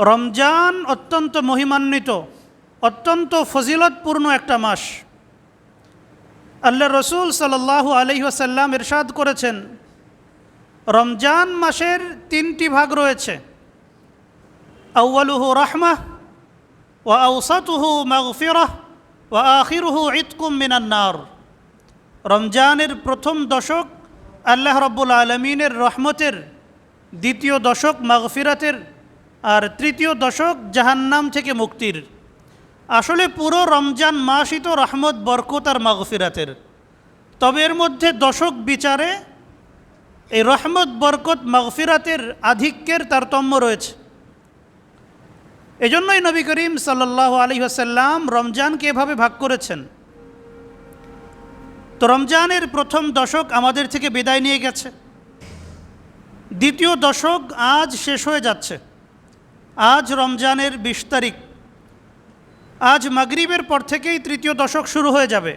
রমজান অত্যন্ত মহিমান্বিত, অত্যন্ত ফজিলতপূর্ণ একটা মাস। আল্লাহ রসুল সাল্লাল্লাহু আলহি আসাল্লাম ইরশাদ করেছেন, রমজান মাসের তিনটি ভাগ রয়েছে। আউ্বালুহু রাহমাহ, ওয়া আউসাতুহু মাগফিরাহ, ওয়া আখিরুহু ইতকুম মিনান্নার রমজানের প্রথম দশক আল্লাহ রব্বুল আলমিনের রহমতের, দ্বিতীয় দশক মাগফিরাতের আর তৃতীয় দশক জাহান্নাম থেকে মুক্তির। আসলে পুরো রমজান মাসই তো রহমত, বরকত আর মাগফিরাতের। তবে এর মধ্যে দশক বিচারে এই রহমত, বরকত, মাগফিরাতের আধিক্যের তারতম্য রয়েছে। এজন্যই নবী করিম সাল্লাহ আলী আসাল্লাম রমজানকে এভাবে ভাগ করেছেন। তো রমজানের প্রথম দশক আমাদের থেকে বিদায় নিয়ে গেছে। দ্বিতীয় দশক আজ শেষ হয়ে যাচ্ছে। আজ রমজানের বিশ তারিখ। আজ মাগরিবের পর থেকেই তৃতীয় দশক শুরু হয়ে যাবে।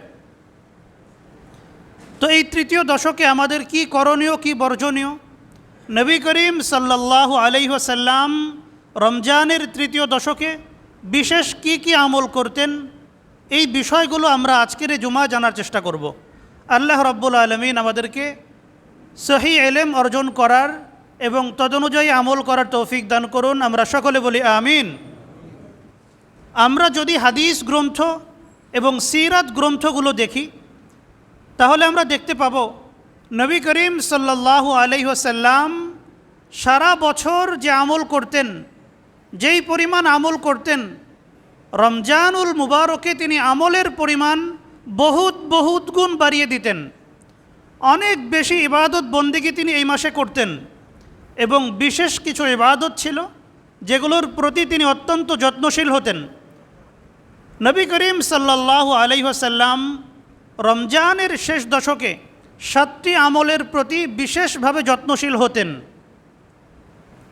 তো এই তৃতীয় দশকে আমাদের কি করণীয়, কি বর্জনীয়? নবী করিম সাল্লাহ আলাইসাল্লাম রমজানের তৃতীয় দশকে বিশেষ কি কি আমল করতেন? এই বিষয়গুলো আমরা আজকের জুমা জানার চেষ্টা করব। আল্লাহ রব্বুল আলমিন আমাদেরকে সহি এলেম অর্জন করার এবং তদনুযায়ী আমল করার তৌফিক দান করুন। আমরা সকলে বলি আমিন। আমরা যদি হাদিস গ্রন্থ এবং সিরাত গ্রন্থগুলো দেখি, তাহলে আমরা দেখতে পাব, নবী করিম সাল্লাহ আলহিহাসাল্লাম সারা বছর যে আমল করতেন, যেই পরিমাণ আমল করতেন, রমজানুল মুবারকে তিনি আমলের পরিমাণ বহুত বহুত গুণ বাড়িয়ে দিতেন। অনেক বেশি ইবাদত বন্দিকে তিনি এই মাসে করতেন। এবং বিশেষ কিছু ইবাদত ছিল, যেগুলোর প্রতি তিনি অত্যন্ত যত্নশীল হতেন। নবী করিম সাল্লাহ আলহিহাসাল্লাম রমজানের শেষ দশকে সাতটি আমলের প্রতি বিশেষভাবে যত্নশীল হতেন।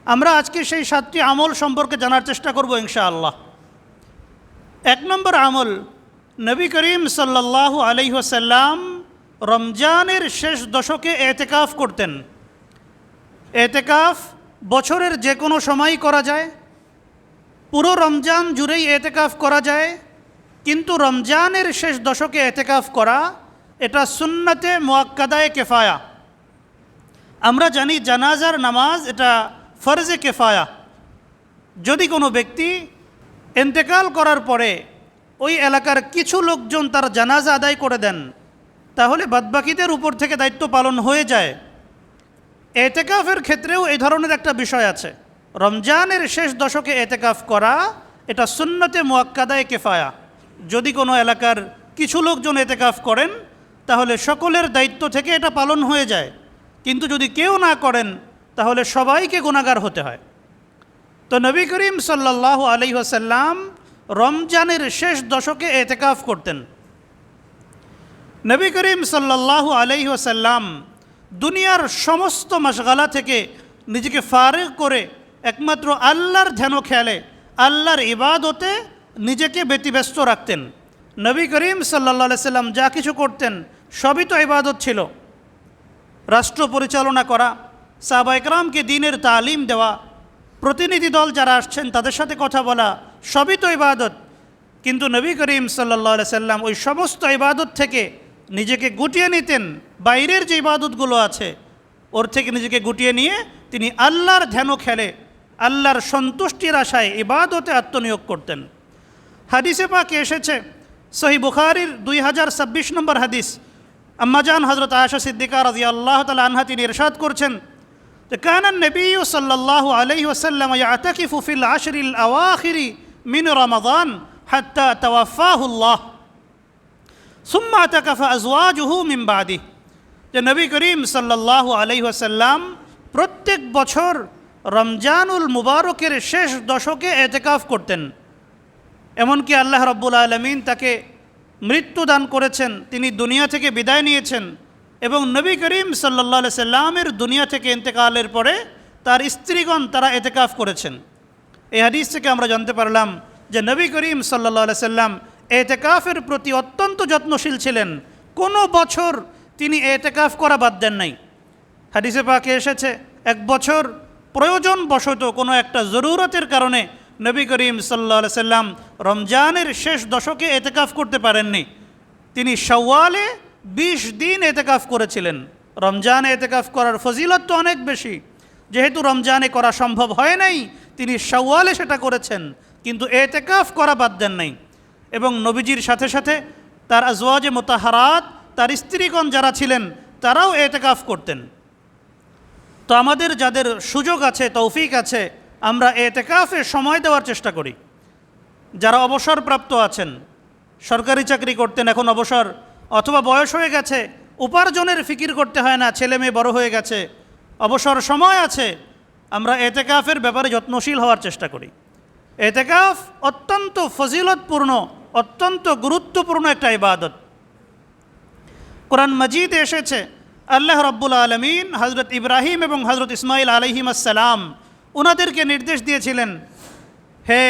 আমরা আজকে সেই সাতটি আমল সম্পর্কে জানার চেষ্টা করব ইনশাআল্লাহ। এক নম্বর আমল, নবী করিম সাল্লাহ আলহিহাসাল্লাম রমজানের শেষ দশকে এতেকাফ করতেন। এতেকাফ বছরের যে কোনো সময় করা যায়। পুরো রমজান জুড়েই এতেকাফ করা যায়, কিন্তু রমজানের শেষ দশকে এতেকাফ করা এটা সুন্নতে মোয়াক্কাদায় কেফায়া। আমরা জানি জানাজার নামাজ এটা ফরজে কেফায়া। যদি কোনো ব্যক্তি এন্তেকাল করার পরে ওই এলাকার কিছু লোকজন তার জানাজা আদায় করে দেন, তাহলে বাদবাকিদের উপর থেকে দায়িত্ব পালন হয়ে যায়। এতেকাফের ক্ষেত্রেও এই ধরনের একটা বিষয় আছে। রমজানের শেষ দশকে এতেকাফ করা, এটা সুন্নতে মোয়াক্কাদায় কেফায়া। যদি কোনো এলাকার কিছু লোকজন এতেকাফ করেন, তাহলে সকলের দায়িত্ব থেকে এটা পালন হয়ে যায়। কিন্তু যদি কেউ না করেন, তাহলে সবাইকে গুণাগার হতে হয়। তো নবী করিম সাল্লাহ আলি আসাল্লাম রমজানের শেষ দশকে এতেকাফ করতেন। নবী করিম সাল্লাহ আলি আসাল্লাম দুনিয়ার সমস্ত মশগালা থেকে নিজেকে ফারেক করে একমাত্র আল্লাহর ধ্যান খেয়ালে, আল্লাহর ইবাদতে নিজেকে ব্যতিব্যস্ত রাখতেন। নবী করিম সাল্লা সাল্লাম যা কিছু করতেন, সবই তো ইবাদত ছিল। রাষ্ট্র পরিচালনা করা, সাহবা একরামকে দিনের তালিম দেওয়া, প্রতিনিধি দল যারা আসছেন তাদের সাথে কথা বলা, সবই তো ইবাদত। কিন্তু নবী করিম সাল্লা সাল্লাম ওই সমস্ত ইবাদত থেকে নিজেকে গুটিয়ে নিতেন, বাইরের যে ইবাদতগুলো আছে, ওর থেকে নিজেকে গুটিয়ে নিয়ে তিনি আল্লাহর ধ্যান খেলে, আল্লাহর সন্তুষ্টির আশায় ইবাদতে আত্মনিয়োগ করতেন। হাদিসে পাকে এসেছে, সহি বুখারির দুই হাজার ছাব্বিশ নম্বর হাদিস। আম্মাজান হজরত আয়সা সিদ্দিকা রাজি আল্লাহ তালা আনহা তিনি ইরশাদ করছেন যে কানান নবী সাল্লাহ আলহি ওসাল্লাম ইয়াতাকিফু ফিল আশরিল আওয়াখিরি মিন রমাদান হাত্তা তাওয়াফাহুল্লাহ। সুম্মা তাকাফা আজওয়াজুহু মিন বাদি যে নবী করিম সাল্লাহ আলহি ওসাল্লাম প্রত্যেক বছর রমজানুল মুবারকের শেষ দশকে এতেকাফ করতেন। এমনকি আল্লাহ রব্বুল আলমিন তাকে মৃত্যু দান করেছেন, তিনি দুনিয়া থেকে বিদায় নিয়েছেন এবং নবী করিম সাল্লা সাল্লামের দুনিয়া থেকে ইন্তেকালের পরে তার স্ত্রীগণ তারা এতেকাফ করেছেন। এই হাদিস থেকে আমরা জানতে পারলাম যে নবী করিম সাল্লা সাল্লাম এতেকাফের প্রতি অত্যন্ত যত্নশীল ছিলেন। কোনো বছর তিনি এতেকাফ করা বাদ দেন নাই। হাদিসে পাকে এসেছে, এক বছর প্রয়োজন বশত কোনো একটা জরুরতের কারণে নবী করিম সাল্লা সাল্লাম রমজানের শেষ দশকে এতেকাফ করতে পারেননি। তিনি সওয়ালে বিশ দিন এতেকাফ করেছিলেন। রমজানে এতেকাফ করার ফজিলত তো অনেক বেশি। যেহেতু রমজানে করা সম্ভব হয় নাই, তিনি সওয়ালে সেটা করেছেন, কিন্তু এতেকাফ করা বাদ দেন নাই। এবং নবীজির সাথে সাথে তার আজওয়াজে মোতাহারাত, তার স্ত্রীগণ যারা ছিলেন, তারাও এতেকাফ করতেন। তো আমাদের যাদের সুযোগ আছে, তৌফিক আছে, আমরা এতেকাফে সময় দেওয়ার চেষ্টা করি। যারা অবসরপ্রাপ্ত আছেন, সরকারি চাকরি করতেন, এখন অবসর, অথবা বয়স হয়ে গেছে, উপার্জনের ফিকির করতে হয় না, ছেলে মেয়ে বড় হয়ে গেছে, অবসর সময় আছে, আমরা এতেকাফের ব্যাপারে যত্নশীল হওয়ার চেষ্টা করি। এতেকাফ অত্যন্ত ফজিলতপূর্ণ অত্যন্ত গুরুত্বপূর্ণ একটা ইবাদত। কোরআন মজিদ এসেছে, আল্লাহ রব্বুল আলমিন হজরত ইব্রাহিম এবং হজরত ইসমাইল আলহিম আসসালাম ওনাদেরকে নির্দেশ দিয়েছিলেন, হে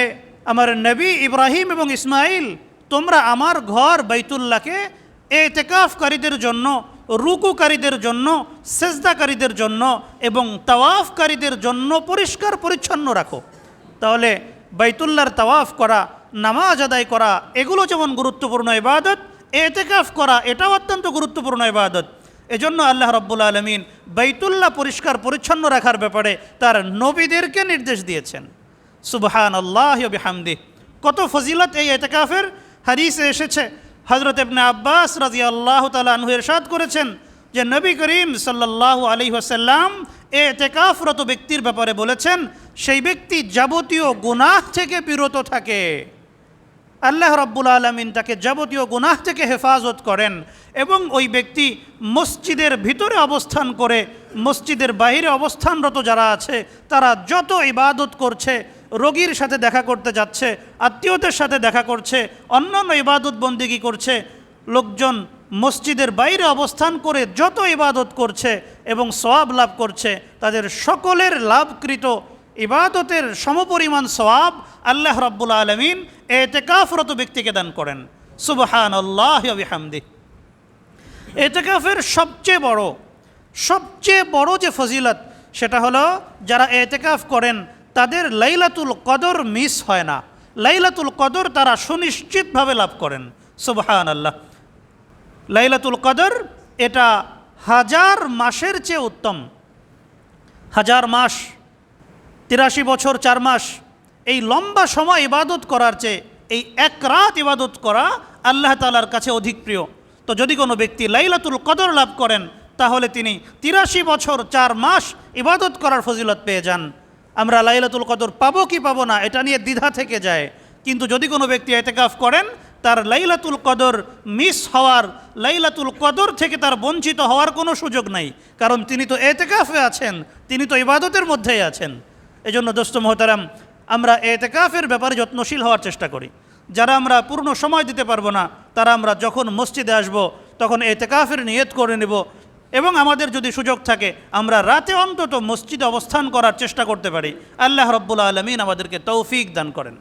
আমার নবী ইব্রাহিম এবং ইসমাইল তোমরা আমার ঘর বাইতুল্লাহকে এতেকাফকারীদের জন্য, রুকুকারীদের জন্য, সেজদাকারীদের জন্য এবং তাওয়াফকারীদের জন্য পরিষ্কার পরিচ্ছন্ন রাখো। তাহলে বাইতুল্লাহর তাওয়াফ করা নামাজ আদায় করা, এগুলো যেমন গুরুত্বপূর্ণ ইবাদত, এতেকাফ করা, এটাও অত্যন্ত গুরুত্বপূর্ণ ইবাদত। এজন্য আল্লাহ রব্বুল আলমিন বাইতুল্লাহ পরিষ্কার, পরিচ্ছন্ন রাখার ব্যাপারে তার নবীদেরকে নির্দেশ দিয়েছেন। সুবহান আল্লাহ বিহামদি কত ফজিলত এই এতেকাফের। হাদিসে এসেছে হজরত ইবনে আব্বাস রাজি আল্লাহ তালা এরশাদ করেছেন যে, নবী করিম সাল্লাহ আলী ওসাল্লাম এ এতেকাফরত ব্যক্তির ব্যাপারে বলেছেন, সেই ব্যক্তি যাবতীয় গুনাহ থেকে বিরত থাকে। আল্লাহ রব্বুল আলমিন তাকে যাবতীয় গুনাহ থেকে হেফাজত করেন এবং ওই ব্যক্তি মসজিদের ভিতরে অবস্থান করে, মসজিদের বাইরে অবস্থানরত যারা আছে, তারা যত ইবাদত করছে, রোগীর সাথে দেখা করতে যাচ্ছে, আত্মীয়দের সাথে দেখা করছে, অন্যান্য ইবাদত বন্দিগি করছে, লোকজন মসজিদের বাইরে অবস্থান করে যত ইবাদত করছে এবং সওয়াব লাভ করছে, তাদের সকলের লাভকৃত ইবাদতের সমপরিমাণ সওয়াব আল্লাহ রব্বুল আলমিন এতেকাফরত ব্যক্তিকে দান করেন। সুবহান আল্লাহ হামদি এতেকাফের সবচেয়ে বড় সবচেয়ে বড় যে ফজিলত, সেটা হলো যারা এতেকাফ করেন, তাদের লাইলাতুল কদর মিস হয় না। লাইলাতুল কদর তারা সুনিশ্চিতভাবে লাভ করেন। সুবহান আল্লাহ লাইলাতুল কদর এটা হাজার মাসের চেয়ে উত্তম। হাজার মাস, তিরাশি বছর, চার মাস এই লম্বা সময় ইবাদত করার চেয়ে এই এক রাত ইবাদত করা আল্লাহ তালার কাছে অধিক প্রিয়। তো যদি কোনো ব্যক্তি লাইলাতুল কদর লাভ করেন, তাহলে তিনি তিরাশি বছর চার মাস ইবাদত করার ফজিলত পেয়ে যান। আমরা লাইলাতুল কদর পাবো কি পাবো না, এটা নিয়ে দ্বিধা থেকে যায়। কিন্তু যদি কোনো ব্যক্তি এতেকাফ করেন, তার লাইলাতুল কদর মিস হওয়ার, লাইলাতুল কদর থেকে তার বঞ্চিত হওয়ার কোনো সুযোগ নাই। কারণ তিনি তো এতেকাফে আছেন, তিনি তো ইবাদতের মধ্যেই আছেন। এজন্য দোস্ত মহতারাম আমরা এতেকাফের ব্যাপারে যত্নশীল হওয়ার চেষ্টা করি। যারা আমরা পূর্ণ সময় দিতে পারব না, তারা আমরা যখন মসজিদে আসব, তখন এতেকাফের নিয়ত করে নেব এবং আমাদের যদি সুযোগ থাকে, আমরা রাতে অন্তত মসজিদে অবস্থান করার চেষ্টা করতে পারি। আল্লাহ রব্বুল আলমিন আমাদেরকে তৌফিক দান করেন।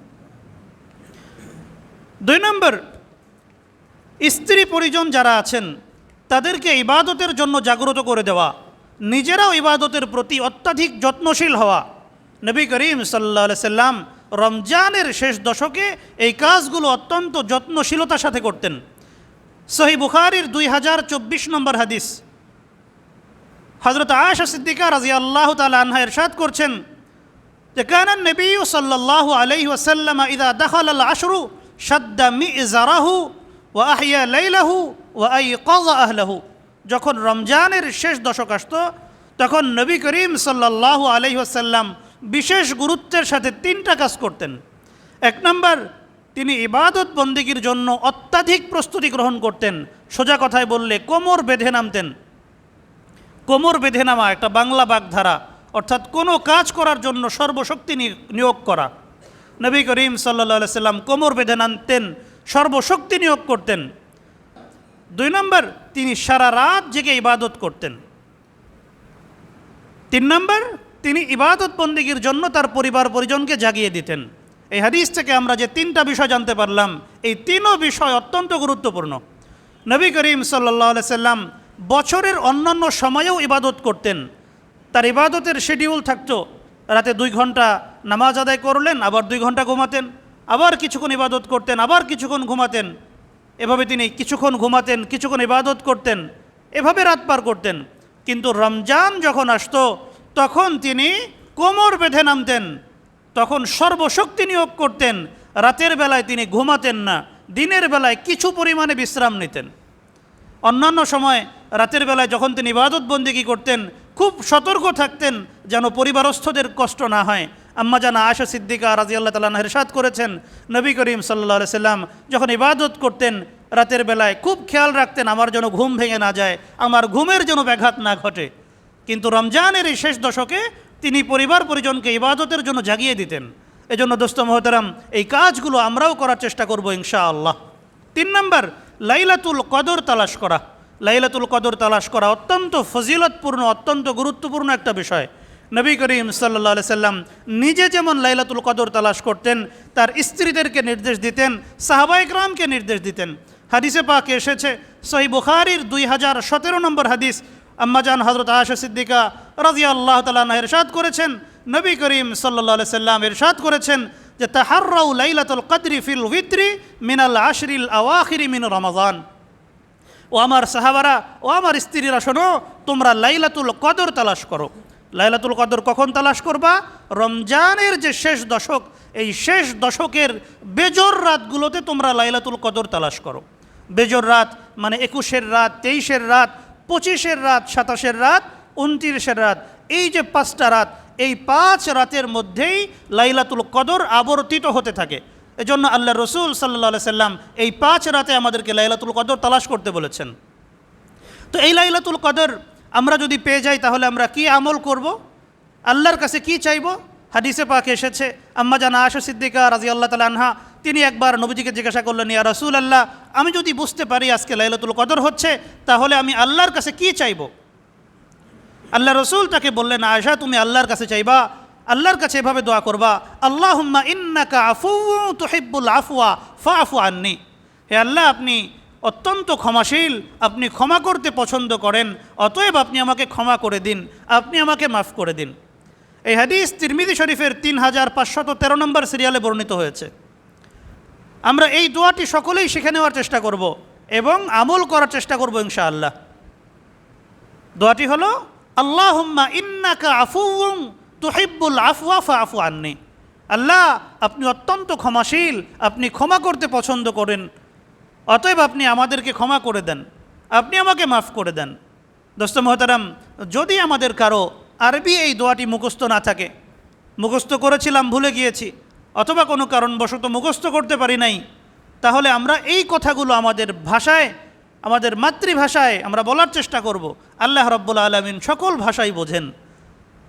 দুই নম্বর, স্ত্রী পরিজন যারা আছেন, তাদেরকে ইবাদতের জন্য জাগ্রত করে দেওয়া, নিজেরাও ইবাদতের প্রতি অত্যাধিক যত্নশীল হওয়া। নবী করিম সাল্লা সাল্লাম রমজানের শেষ দশকে এই কাজগুলো অত্যন্ত যত্নশীলতার সাথে করতেন। সহি বুখারির দুই হাজার চব্বিশ নম্বর হাদিস। হজরত আয়সা সিদ্দিকা রাজি আল্লাহ তালা আনহা করছেন যে কানান নবী সাল্লাহ আলহি ওসাল্লাম ইদা দখল আল আশরু সাদ্দা মি ইজারাহু ও আহিয়া লাইলাহু ও আই কজা আহলাহু। যখন রমজানের শেষ দশক আসত, তখন নবী করিম সাল্লাহ আলহি ওসাল্লাম বিশেষ গুরুত্বের সাথে তিনটা কাজ করতেন। এক নম্বর, তিনি ইবাদত বন্দিগির জন্য অত্যাধিক প্রস্তুতি গ্রহণ করতেন। সোজা কথায় বললে, কোমর বেঁধে নামতেন। কোমর বেঁধে নামা একটা বাংলা বাগধারা, অর্থাৎ কোনো কাজ করার জন্য সর্বশক্তি নিয়োগ করা। নবী করিম সাল্লা সাল্লাম কোমর বেঁধে নামতেন, সর্বশক্তি নিয়োগ করতেন। দুই নম্বর, তিনি সারা রাত জেগে ইবাদত করতেন। তিন নম্বর তিনি ইবাদত বন্দিগির জন্য তার পরিবার পরিজনকে জাগিয়ে দিতেন। এই হাদিস থেকে আমরা যে তিনটা বিষয় জানতে পারলাম, এই তিনও বিষয় অত্যন্ত গুরুত্বপূর্ণ। নবী করিম সাল্লাহ সাল্লাম বছরের অন্যান্য সময়েও ইবাদত করতেন। তার ইবাদতের শিডিউল থাকতো, রাতে দুই ঘণ্টা নামাজ আদায় করলেন, আবার দুই ঘণ্টা ঘুমাতেন, আবার কিছুক্ষণ ইবাদত করতেন, আবার কিছুক্ষণ ঘুমাতেন। এভাবে তিনি কিছুক্ষণ ঘুমাতেন, কিছুক্ষণ ইবাদত করতেন, এভাবে রাত পার করতেন। কিন্তু রমজান যখন আসতো তখন তিনি কোমর বেঁধে নামতেন। তখন সর্বশক্তি নিয়োগ করতেন। রাতের বেলায় তিনি ঘুমাতেন না। দিনের বেলায় কিছু পরিমাণে বিশ্রাম নিতেন। অন্যান্য সময় রাতের বেলায় যখন তিনি ইবাদত বন্দিগি করতেন, খুব সতর্ক থাকতেন যেন পরিবারস্থদের কষ্ট না হয়। আম্মা জানা আশা সিদ্দিকা রাজি আল্লাহ তালা হেরসাদ করেছেন নবী করিম সাল্লা সাল্লাম যখন ইবাদত করতেন, রাতের বেলায় খুব খেয়াল রাখতেন আমার যেন ঘুম ভেঙে না যায়, আমার ঘুমের যেন ব্যাঘাত না ঘটে। কিন্তু রমজানের এই শেষ দশকে তিনি পরিবার পরিজনকে ইবাদতের জন্য জাগিয়ে দিতেন। এজন্য দোস্ত মহতারাম, এই কাজগুলো আমরাও করার চেষ্টা করব ইনশা আল্লাহ তিন নম্বর, লাইলাতুল কদর তালাশ করা। লাইলাতুল কদর তালাশ করা অত্যন্ত ফজিলতপূর্ণ, অত্যন্ত গুরুত্বপূর্ণ একটা বিষয়। নবী করিম সাল্লা সাল্লাম নিজে যেমন লাইলাতুল কদর তালাশ করতেন, তার স্ত্রীদেরকে নির্দেশ দিতেন সাহাবাইকরামকে নির্দেশ দিতেন। হাদিসে পাকে এসেছে সহি বুখারির দুই হাজার সতেরো নম্বর হাদিস আম্মাজান হজরত আশা সিদ্দিকা রাজিয়া আল্লাহ তালা এরশাদ করেছেন, নবী করিম সাল্লা সাল্লাম এরশাদ করেছেন যে, তাহার্রাউ লাইলাতুল কদরি ফিল উইত্রি মিনাল আশরিল আওয়াখিরি মিন রমাজান। ও আমার সাহাবারা, ও আমার স্ত্রীরা শোনো, তোমরা লাইলাতুল কদর তালাশ করো। লাইলাতুল কদর কখন তালাশ করবা? রমজানের যে শেষ দশক, এই শেষ দশকের বেজর রাতগুলোতে তোমরা লাইলাতুল কদর তালাশ করো। বেজর রাত মানে একুশের রাত, তেইশের রাত পঁচিশের রাত, সাতাশের রাত, উনত্রিশের রাত, এই যে পাঁচটা রাত, এই পাঁচ রাতের মধ্যেই লাইলাতুল কদর আবর্তিত হতে থাকে। এজন্য আল্লাহ রসুল সাল্লা সাল্লাম এই পাঁচ রাতে আমাদেরকে লাইলাতুল কদর তালাশ করতে বলেছেন। তো এই লাইলাতুল কদর আমরা যদি পেয়ে যাই, তাহলে আমরা কি আমল করব? আল্লাহর কাছে কি চাইব? হাদিসে পাকে এসেছে, আম্মা জানা আশা সিদ্দিকা রাজি আল্লাহ তালা আনহা তিনি একবার নবীজিকে জিজ্ঞাসা করলেন, ইয়া রসুল আল্লাহ আমি যদি বুঝতে পারি আজকে লাইলাতুল কদর হচ্ছে, তাহলে আমি আল্লাহর কাছে কি চাইব? আল্লাহ রসুল তাকে বললেন আয়সা তুমি আল্লাহর কাছে চাইবা, আল্লাহর কাছে এভাবে দোয়া করবা আল্লাহ ইন্নাকা আফু তুহিব্বুল আফওয়া ফা আফু আননি। হে আল্লাহ, আপনি অত্যন্ত ক্ষমাশীল, আপনি ক্ষমা করতে পছন্দ করেন, অতএব আপনি আমাকে ক্ষমা করে দিন, আপনি আমাকে মাফ করে দিন। এই হাদিস তিরমিদি শরীফের তিন হাজার পাঁচশত তেরো নম্বর সিরিয়ালে বর্ণিত হয়েছে। আমরা এই দোয়াটি সকলেই শিখে নেওয়ার চেষ্টা করব এবং আমল করার চেষ্টা করব ইনশাআল্লাহ। দোয়াটি হলো, আল্লাহুম্মা ইন্নাকা আফুউং তুহিব্বুল আফওয়া ফা আফু আননি। আল্লাহ, আপনি অত্যন্ত ক্ষমাশীল, আপনি ক্ষমা করতে পছন্দ করেন, অতএব আপনি আমাদেরকে ক্ষমা করে দেন, আপনি আমাকে মাফ করে দেন। দোস্ত মহতারাম, যদি আমাদের কারও আরবি এই দোয়াটি মুখস্থ না থাকে, মুখস্থ করেছিলাম, ভুলে গিয়েছি অথবা কোনো কারণবশত মুখস্থ করতে পারি নাই, তাহলে আমরা এই কথাগুলো আমাদের ভাষায়, আমাদের মাতৃভাষায় আমরা বলার চেষ্টা করব। আল্লাহ রব্বুল আলমিন সকল ভাষাই বোঝেন।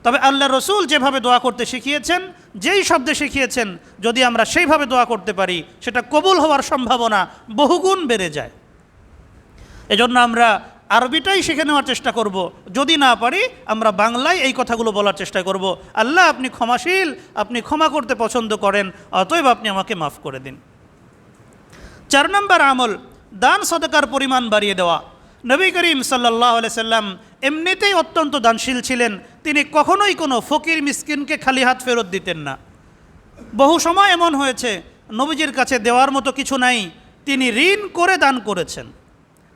তবে আল্লাহ রসুল যেভাবে দোয়া করতে শিখিয়েছেন, যেই শব্দে শিখিয়েছেন, যদি আমরা সেইভাবে দোয়া করতে পারি, সেটা কবুল হওয়ার সম্ভাবনা বহুগুণ বেড়ে যায়। এজন্য আমরা আরবিটাই শিখে নেওয়ার চেষ্টা করব। যদি না পারি, আমরা বাংলায় এই কথাগুলো বলার চেষ্টা করব। আল্লাহ আপনি ক্ষমাশীল, আপনি ক্ষমা করতে পছন্দ করেন, অতএব আপনি আমাকে মাফ করে দিন। চার নম্বর আমল, দান সদকার পরিমাণ বাড়িয়ে দেওয়া। নবী করিম সাল্লাহ সাল্লাম এমনিতেই অত্যন্ত দানশীল ছিলেন। তিনি কখনোই কোনো ফকির মিসকিনকে খালি হাত ফেরত দিতেন না। বহু সময় এমন হয়েছে, নবীজির কাছে দেওয়ার মতো কিছু নাই। তিনি ঋণ করে দান করেছেন।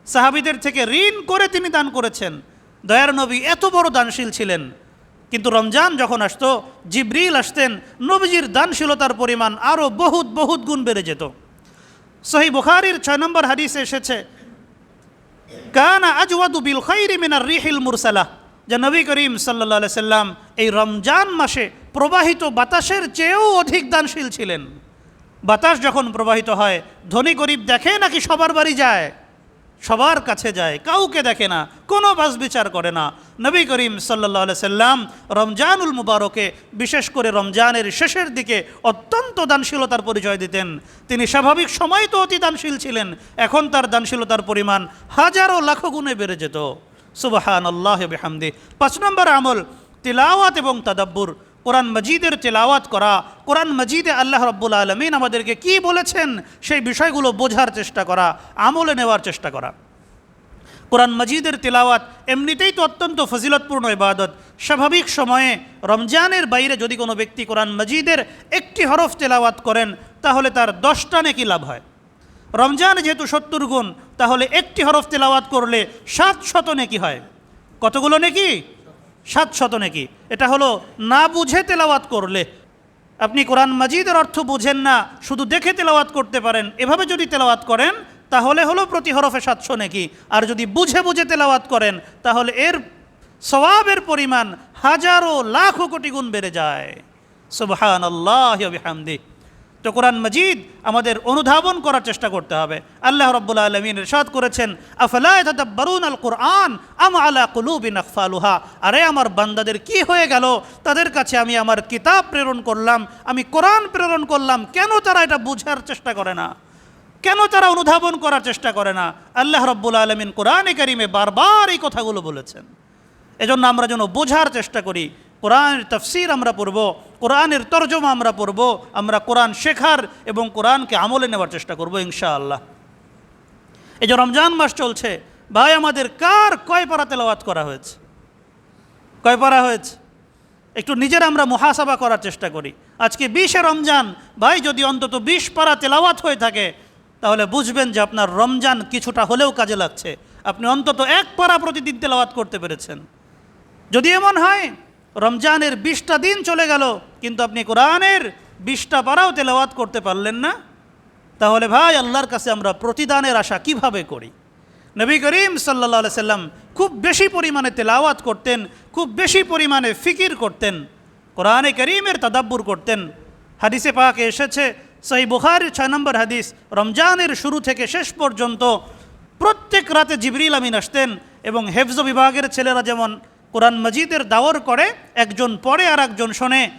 সাহাবিদের থেকে ঋণ করে তিনি দান করেছেন। দয়ার নবী এত বড় দানশীল ছিলেন। কিন্তু রমজান যখন আসতো, জিব্রিল আসতেন, নবীজির দানশীলতার পরিমাণ আরও বহুত বহুত গুণ বেড়ে যেত। সহি বুখারির ছয় নম্বর হাদিসে এসেছে, কানা আজওয়াদু বিল খৈরি মিনার রিহিল মুরসালা। যে নবী করিম সাল্লা সাল্লাম এই রমজান মাসে প্রবাহিত বাতাসের চেয়েও অধিক দানশীল ছিলেন। বাতাস যখন প্রবাহিত হয়, ধনী গরিব দেখে নাকি সবার বাড়ি যায়। সবার কাছে যায়, কাউকে দেখে না, কোনো বাস বিচার করে না। নবী করিম সাল্লা সাল্লাম রমজানুল মুবারকে, বিশেষ করে রমজানের শেষের দিকে অত্যন্ত দানশীলতার পরিচয় দিতেন। তিনি স্বাভাবিক সময় তো অতি দানশীল ছিলেন, এখন তার দানশীলতার পরিমাণ হাজারো লাখো গুণে বেড়ে যেত। সুবাহান আল্লাহ বেহামদি পাঁচ নম্বর আমল, তিলাওয়াত এবং তাদাব্বুর। কোরআন মজিদের তেলাওয়াত করা, কোরআন মজিদে আল্লাহ রব্বুল আলমিন আমাদেরকে কি বলেছেন সেই বিষয়গুলো বোঝার চেষ্টা করা, আমলে নেওয়ার চেষ্টা করা। কোরআন মজিদের তেলাওয়াত এমনিতেই তো অত্যন্ত ফজিলতপূর্ণ ইবাদত। স্বাভাবিক সময়ে রমজানের বাইরে যদি কোনো ব্যক্তি কোরআন মজিদের একটি হরফ তেলাওয়াত করেন, তাহলে তার দশটা নেকি লাভ হয়। রমজান যেহেতু সত্তর গুণ, তাহলে একটি হরফ তেলাওয়াত করলে সাত শত নেকি হয়। কতগুলো নেকি? সাত শত নেকি এটা হলো, না বুঝে তেলাওয়াত করলে। আপনি কোরআন মাজিদের অর্থ বুঝেন না, শুধু দেখে তেলাওয়াত করতে পারেন। এভাবে যদি তেলাওয়াত করেন, তাহলে হলো প্রতি হরফে সাতশো নাকি আর যদি বুঝে বুঝে তেলাওয়াত করেন, তাহলে এর সওয়াবের পরিমাণ হাজারো লাখো কোটি গুণ বেড়ে যায়। সুবহান আল্লাহ হামদি তো কোরআন মজিদ আমাদের অনুধাবন করার চেষ্টা করতে হবে। আল্লাহ রব্বুল আলমিন ইরশাদ করেছেন আফলায়তাদাব্বারুন আল কোরআন আম আলা কুলুবিন আখফালুহা? আরে আমার বান্দাদের কি হয়ে গেল? তাদের কাছে আমি আমার কিতাব প্রেরণ করলাম, আমি কোরআন প্রেরণ করলাম, কেন তারা এটা বুঝার চেষ্টা করে না? কেন তারা অনুধাবন করার চেষ্টা করে না? আল্লাহ রব্বুল আলমিন কোরআনে কারিমে বারবার এই কথাগুলো বলেছেন। এজন্য আমরা যেন বোঝার চেষ্টা করি। কোরআনের তফসির আমরা পড়ব। কোরআনের তর্জমা আমরা পড়ব, আমরা কোরআন শেখার এবং কোরআনকে আমলে নেওয়ার চেষ্টা করব ইনশাআল্লাহ। এই যে রমজান মাস চলছে, ভাই আমাদের কার কয় পারা তেলাওয়াত করা হয়েছে? কয় পারা হয়েছে? একটু নিজের আমরা মুহাসাবা করার চেষ্টা করি। আজকে বিশে রমজান, ভাই যদি অন্তত বিশ পারা তেলাওয়াত হয়ে থাকে, তাহলে বুঝবেন যে আপনার রমজান কিছুটা হলেও কাজে লাগছে। আপনি অন্তত এক পারা প্রতিদিন তেলাওয়াত করতে পেরেছেন। যদি এমন হয় রমজানের বিশটা দিন চলে গেল, কিন্তু আপনি কোরআনের বিশটা পারাও তেলাওয়াত করতে পারলেন না। তাহলে ভাই, আল্লাহর কাছে আমরা প্রতিদানের আশা কীভাবে করি? নবী করিম সাল্লা সাল্লাম খুব বেশি পরিমাণে তেলাওয়াত করতেন, খুব বেশি পরিমাণে ফিকির করতেন, কোরআনে করিমের তাদাব্বুর করতেন। হাদিসে পাকে এসেছে সেই বুখারির ছয় নম্বর হাদিস, রমজানের শুরু থেকে শেষ পর্যন্ত প্রত্যেক রাতে জিবরিল আমিন আসতেন এবং হেফজ বিভাগের ছেলেরা যেমন কোরআন মজিদের দাওয়ার করে, একজন পরে আর একজন শোনে।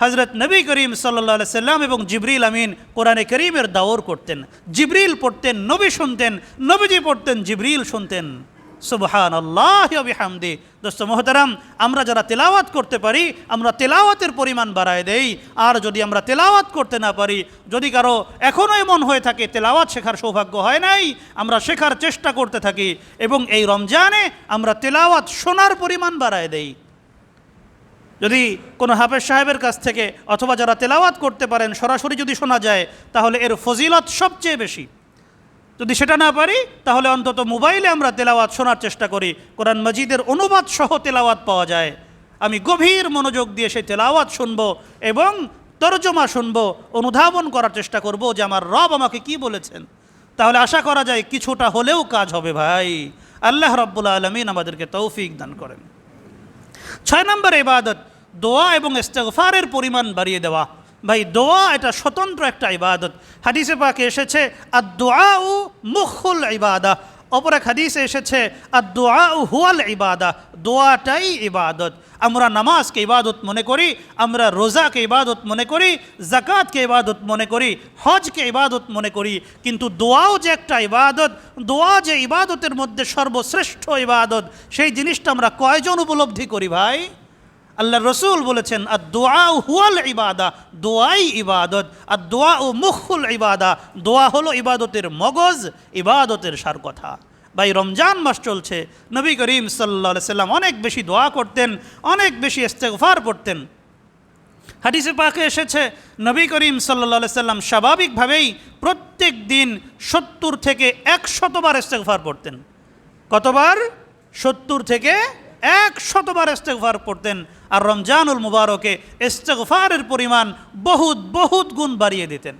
হজরত নবী করিম সাল্লা সাল্লাম এবং জিবরিল আমিন কোরআনে করিমের দাওর করতেন। জিবরিল পড়তেন, নবী শুনতেন, নবীজি পড়তেন, জিবরিল শুনতেন। সুবহান আল্লাহ হামদি দোস্ত মোহতারাম, আমরা যারা তেলাওয়াত করতে পারি, আমরা তেলাওয়াতের পরিমাণ বাড়ায় দেই। আর যদি আমরা তেলাওয়াত করতে না পারি, যদি কারও এখনও এমন হয়ে থাকে, তেলাওয়াত শেখার সৌভাগ্য হয় নাই, আমরা শেখার চেষ্টা করতে থাকি এবং এই রমজানে আমরা তেলাওয়াত শোনার পরিমাণ বাড়ায় দেই। যদি কোনো হাফেজ সাহেবের কাছ থেকে অথবা যারা তেলাওয়াত করতে পারেন, সরাসরি যদি শোনা যায়, তাহলে এর ফজিলত সবচেয়ে বেশি। যদি সেটা না পারি, তাহলে অন্তত মোবাইলে আমরা তেলাওয়াত শোনার চেষ্টা করি। কোরআন মজিদের অনুবাদ সহ তেলাওয়াত পাওয়া যায়। আমি গভীর মনোযোগ দিয়ে সেই তেলাওয়াত শুনব এবং তর্জমা শুনব, অনুধাবন করার চেষ্টা করব যে আমার রব আমাকে কি বলেছেন। তাহলে আশা করা যায় কিছুটা হলেও কাজ হবে ভাই। আল্লাহ রব্বুল আলমিন আমাদেরকে তৌফিক দান করেন। ছয় নম্বর ইবাদত, দোয়া এবং ইস্তেগফারের পরিমাণ বাড়িয়ে দেওয়া। ভাই, দোয়া এটা স্বতন্ত্র একটা ইবাদত। হাদিসে পাকে এসেছে আর দোয়া ও মুখুল ইবাদা। অপর এক হাদিসে এসেছে আর দোয়া ও হুয়াল ইবাদা। দোয়াটাই ইবাদত। আমরা নামাজকে ইবাদত মনে করি, আমরা রোজাকে ইবাদত মনে করি জাকাতকে ইবাদত মনে করি, হজকে ইবাদত মনে করি। কিন্তু দোয়াও যে একটা ইবাদত, দোয়া যে ইবাদতের মধ্যে সর্বশ্রেষ্ঠ ইবাদত, সেই জিনিসটা আমরা কয়জন উপলব্ধি করি ভাই? আল্লাহ রসুল বলেছেন আর দোয়া হুয়াল ইবাদা দোয়াই ইবাদত। আর দোয়া ও মুখুল ইবাদা, দোয়া হলো ইবাদতের মগজ, ইবাদতের সার কথা ভাই, রমজান মাস চলছে, নবী করিম সাল্লা সাল্লাম অনেক বেশি দোয়া করতেন, অনেক বেশি ইস্তেগফার পড়তেন। হাদিসে পাকে এসেছে, নবী করিম সাল্লা সাল্লাম স্বাভাবিকভাবেই প্রত্যেক দিন সত্তর থেকে একশতবার ইস্তেগফার পড়তেন। কতবার? সত্তর থেকে এক শতবার ইস্তেগফার পড়তেন। আর রমজানুল মুবারকে ইস্তেগফারের পরিমাণ বহুত বহুত গুণ বাড়িয়ে দিতেন।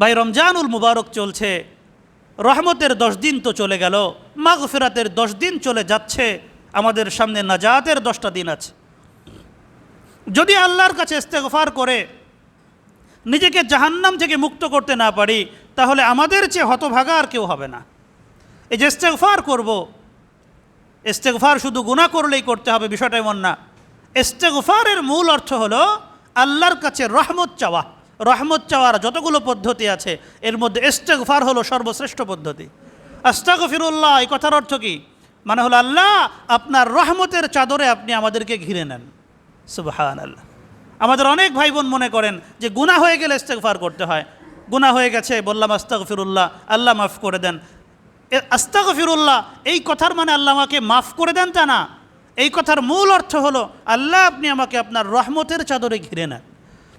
ভাই, রমজানুল মুবারক চলছে, রহমতের দশ দিন তো চলে গেল, মাগফিরাতের দশ দিন চলে যাচ্ছে, আমাদের সামনে নাজাতের দশটা দিন আছে। যদি আল্লাহর কাছে ইস্তেগফার করে, নিজেকে জাহান্নাম থেকে মুক্ত করতে না পারি, তাহলে আমাদের চেয়ে হতভাগা আর কেউ হবে না। এই যে ইস্তেগফার করব ইস্তেগফার শুধু গুণা করলেই করতে হবে, বিষয়টা এমন না। ইস্তেগফারের মূল অর্থ হলো আল্লাহর কাছে রহমত চাওয়া। রহমত চাওয়ার যতগুলো পদ্ধতি আছে, এর মধ্যে ইস্তেগফার হলো সর্বশ্রেষ্ঠ পদ্ধতি। আস্তাগফিরুল্লাহ, এই কথার অর্থ কি? মানে হলো আল্লাহ আপনার রহমতের চাদরে আপনি আমাদেরকে ঘিরে নেন। সুবহান আল্লাহ আমাদের অনেক ভাই বোন মনে করেন যে গুণা হয়ে গেলে ইস্তেগফার করতে হয়। গুণা হয়ে গেছে, বললাম আস্তাগফিরুল্লাহ, আল্লাহ মাফ করে দেন। আস্তাক ফিরুল্লাহ এই কথার মানে আল্লাহ আমাকে মাফ করে দেন তা না। এই কথার মূল অর্থ হলো, আল্লাহ আপনি আমাকে আপনার রহমতের চাদরে ঘিরে নেন।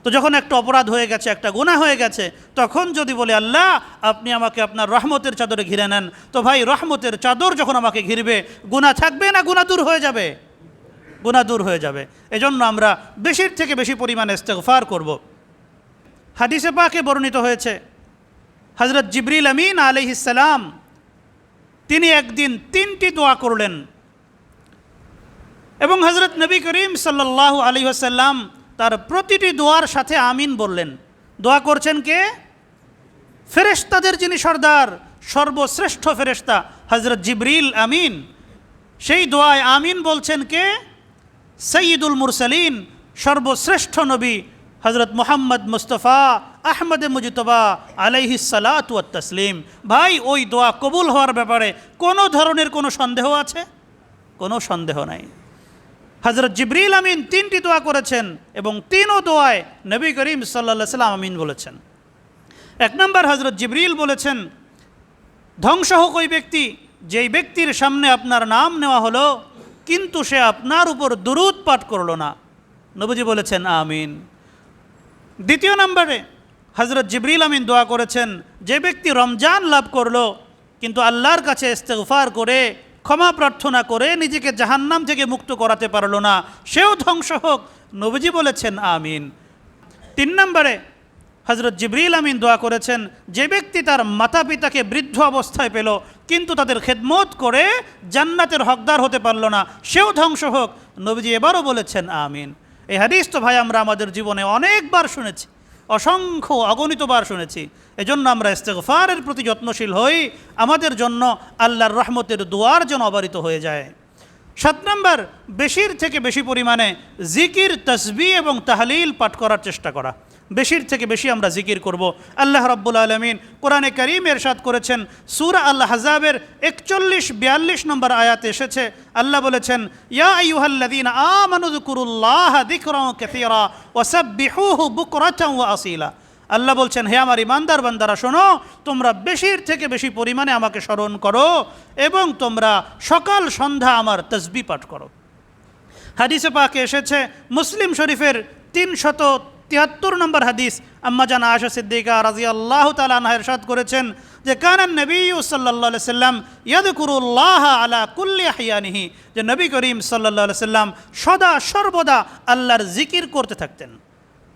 তো যখন একটা অপরাধ হয়ে গেছে, একটা গুনাহ হয়ে গেছে, তখন যদি বলে, আল্লাহ, আপনি আমাকে আপনার রহমতের চাদরে ঘিরে নেন, তো ভাই, রহমতের চাদর যখন আমাকে ঘিরবে, গুনাহ থাকবে না গুণা দূর হয়ে যাবে? গুনাহ দূর হয়ে যাবে। এজন্য আমরা বেশির থেকে বেশি পরিমাণে ইস্তেগফার করব। হাদিসে পাকে বর্ণিত হয়েছে হজরত জিবরিল আমিন আলহিসাল্লাম তিনি একদিন তিনটি দোয়া করলেন। এবং হজরত নবী করিম সাল্লাহ আলী আসাল্লাম তার প্রতিটি দোয়ার সাথে আমিন বললেন। দোয়া করছেন কে? ফেরেশতাদের যিনি সর্দার, সর্বশ্রেষ্ঠ ফেরেশতা হজরত জিবরিল আমিন। সেই দোয়ায় আমিন বলছেন কে? সঈদুল মুরসালিন, সর্বশ্রেষ্ঠ নবী হজরত মোহাম্মদ মুস্তফা আহমদ মুজতবা আলাইহি সালাতু তসলিম। ভাই, ওই দোয়া কবুল হওয়ার ব্যাপারে কোনো ধরনের কোনো সন্দেহ আছে? কোনো সন্দেহ নাই। হজরত জিবরিল আমিন তিনটি দোয়া করেছেন এবং তিনও দোয়ায় নবী করিম সাল্লা সাল্লাম আমিন বলেছেন। এক নম্বর হজরত জিবরিল বলেছেন, ধ্বংস হোক ওই ব্যক্তি, যেই ব্যক্তির সামনে আপনার নাম নেওয়া হলো, কিন্তু সে আপনার উপর দুরুদ পাঠ করল না। নবীজি বলেছেন, আমিন। দ্বিতীয় নম্বরে হজরত জিবরিল আমিন দোয়া করেছেন, যে ব্যক্তি রমজান লাভ করল, কিন্তু আল্লাহর কাছে ইস্তেগফার করে, ক্ষমা প্রার্থনা করে নিজেকে জাহান্নাম থেকে মুক্ত করাতে পারল না, সেও ধ্বংস হোক। নবীজি বলেছেন, আমিন। তিন নম্বরে হজরত জিবরিল আমিন দোয়া করেছেন, যে ব্যক্তি তার মাতা পিতাকে বৃদ্ধ অবস্থায় পেল, কিন্তু তাদের খেদমত করে জান্নাতের হকদার হতে পারল না, সেও ধ্বংস হোক। নবীজি এবারও বলেছেন, আমিন। এই হাদিস তো ভাই, আমরা আমাদের জীবনে অনেকবার শুনেছি। অসংখ্য অগণিতবার শুনেছি। এজন্য আমরা ইস্তেকফারের প্রতি যত্নশীল হই। আমাদের জন্য আল্লাহর রহমতের দুয়ার যেন অবারিত হয়ে যায়। সাত নম্বর, বেশির থেকে বেশি পরিমাণে জিকির তসবি এবং তাহলিল পাঠ করার চেষ্টা করা। বেশির থেকে বেশি আমরা জিকির করব। আল্লাহ রব্বুল আলমিন কোরআনে করিম এরশাদ করেছেন, সুরা আল্লাহ হাজাবের একচল্লিশ বিয়াল্লিশ নম্বর আয়াতে এসেছে। আল্লাহ বলেছেন, ইয়া আসীলা। আল্লাহ বলছেন, হে আমার ইমানদার বান্দারা, শোনো, তোমরা বেশির থেকে বেশি পরিমাণে আমাকে স্মরণ করো এবং তোমরা সকাল সন্ধ্যা আমার তসবি পাঠ করো। হাদিসে পাকে এসেছে, মুসলিম শরীফের তিনশত তিয়াত্তর নম্বর হাদিস আম্মাজান জান সিদ্দিকা রাজি আল্লাহ তালা এরশাদ করেছেন যে কানান নবী সাল্লাহ সাল্লাম ইয়াদকুরুল্লাহ আলা কুল্লি হাইয়ানিহি যে নবী করিম সাল্লাহ সাল্লাম সদা সর্বদা আল্লাহর জিকির করতে থাকতেন।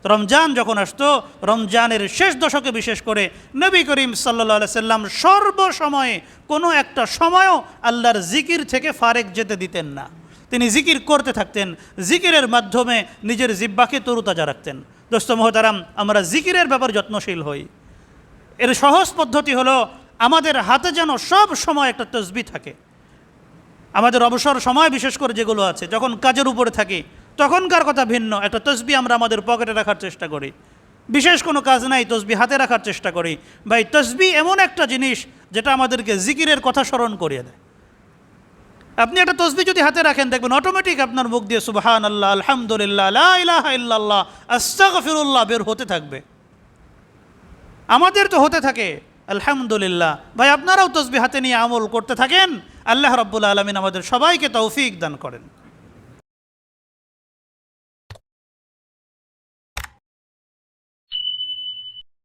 রমজান যখন আসতো, রমজানের শেষ দশকে বিশেষ করে নবী করিম সাল্লা সাল্লাম সর্বসময়ে কোনো একটা সময়ও আল্লাহর জিকির থেকে ফারেক যেতে দিতেন না। তিনি জিকির করতে থাকতেন, জিকিরের মাধ্যমে নিজের জিব্বাকে তরুতাজা রাখতেন। দোস্ত মহতারাম আমরা জিকিরের ব্যাপার যত্নশীল হই। এর সহজ পদ্ধতি হলো আমাদের হাতে যেন সব সময় একটা তসবি থাকে। আমাদের অবসর সময় বিশেষ করে যেগুলো আছে, যখন কাজের উপরে থাকি, তখনকার কথা ভিন্ন, একটা তসবি আমরা আমাদের পকেটে রাখার চেষ্টা করি। বিশেষ কোনো কাজ নাই, তসবি হাতে রাখার চেষ্টা করি। ভাই, তসবি এমন একটা জিনিস যেটা আমাদেরকে জিকিরের কথা স্মরণ করিয়ে দেয়। আপনি একটা তসবি যদি হাতে রাখেন, দেখবেন অটোমেটিক আপনার মুখ দিয়ে সুবাহান আল্লাহ আলহামদুলিল্লাহ, লা ইলাহা ইল্লাল্লাহ, আস্তাগফিরুল্লাহ বের হতে থাকবে। আমাদের তো হতে থাকে, আলহামদুলিল্লাহ। ভাই, আপনারাও তসবি হাতে নিয়ে আমল করতে থাকেন। আল্লাহ রব্বুল আলমিন আমাদের সবাইকে তৌফিক দান করেন।